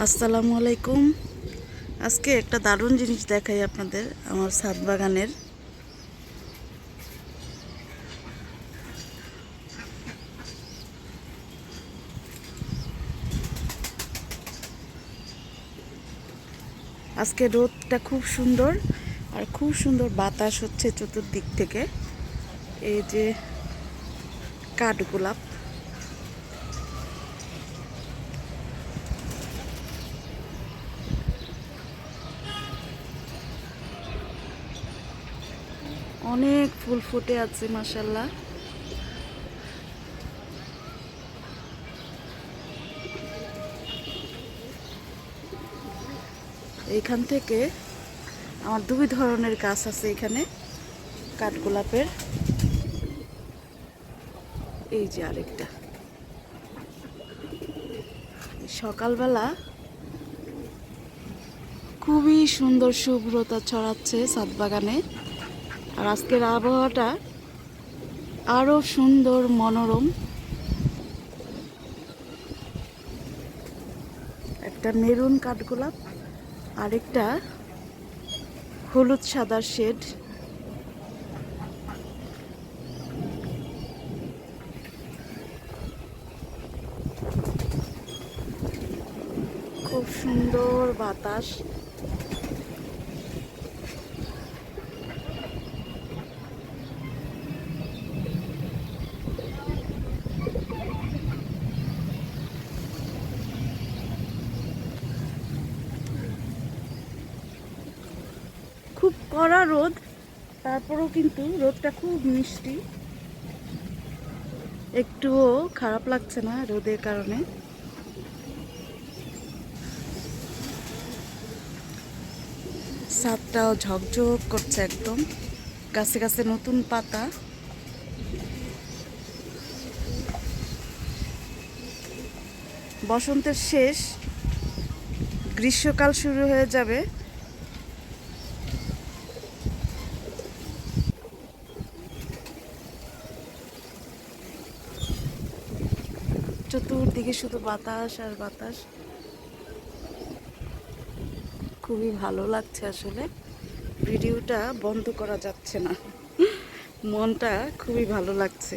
আসসালামু আলাইকুম। আজকে একটা দারুণ জিনিস দেখাই আপনাদের, আমার ছাদ বাগানের। আজকে রোদটা খুব সুন্দর, আর খুব সুন্দর বাতাস হচ্ছে চতুর্দিক থেকে। এই যে কাঠগোলাপ অনেক ফুল ফুটে আছে মাসাল্লাহ এইখান থেকে আমার দুই ধরনের গাছ আছে এখানে, কাঠগোলাপের। এই যে আরেকটা। সকালবেলা খুবই সুন্দর শুভ্রতা ছড়াচ্ছে ছাদ বাগানে। আর আজকের আবহাওয়াটা আরও সুন্দর, মনোরম। একটা মেরুন কাঠগোলাপ, আরেকটা হলুদ সাদার শেড। খুব সুন্দর বাতাস খুব কড়া রোদ, তারপরেও কিন্তু রোদটা খুব মিষ্টি। একটুও খারাপ লাগছে না রোদের কারণে। ছাদটাও ঝকঝক করছে একদম। গাছে গাছে নতুন পাতা। বসন্তের শেষ, গ্রীষ্মকাল শুরু হয়ে যাবে। চতুর্দিকে শুধু বাতাস আর বাতাস। খুবই ভালো লাগছে আসলে। ভিডিওটা বন্ধ করা যাচ্ছে না। মনটা খুবই ভালো লাগছে।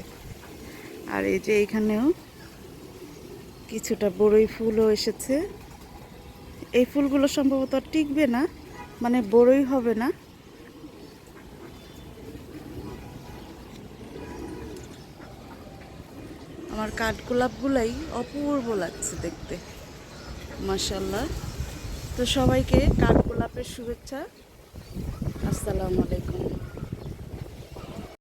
আর এই যে এখানেও কিছুটা বড়ই ফুলও এসেছে। এই ফুলগুলো সম্ভবত টিকবে না মানে বড়ই হবে না। আমার কাঠগোলাপগুলাই অপূর্ব লাগছে দেখতে। মাসাল্লাহ তো সবাইকে কাঠগোলাপের শুভেচ্ছা। আসসালামু আলাইকুম।